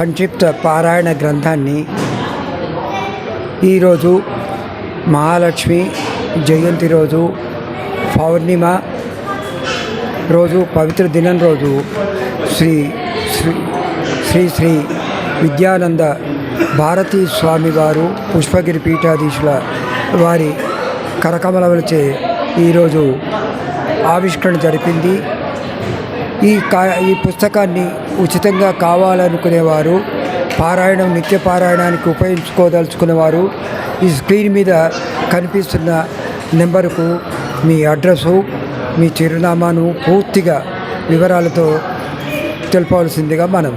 సంక్షిప్త పారాయణ గ్రంథాన్ని ఈరోజు మహాలక్ష్మి జయంతి రోజు పౌర్ణిమ రోజు పవిత్ర దినం రోజు శ్రీ శ్రీ శ్రీ శ్రీ విద్యానంద భారతీ స్వామి వారు పుష్పగిరి పీఠాధీశుల వారి కరకమలవలచే ఈరోజు ఆవిష్కరణ జరిపింది. ఈ కా ఈ పుస్తకాన్ని ఉచితంగా కావాలనుకునేవారు పారాయణం నిత్య పారాయణానికి ఉపయోగించుకోదలుచుకునేవారు. ఈ స్క్రీన్ మీద కనిపిస్తున్న నెంబరుకు మీ అడ్రస్సు మీ చిరునామాను పూర్తిగా వివరాలతో తెలపవలసిందిగా మనం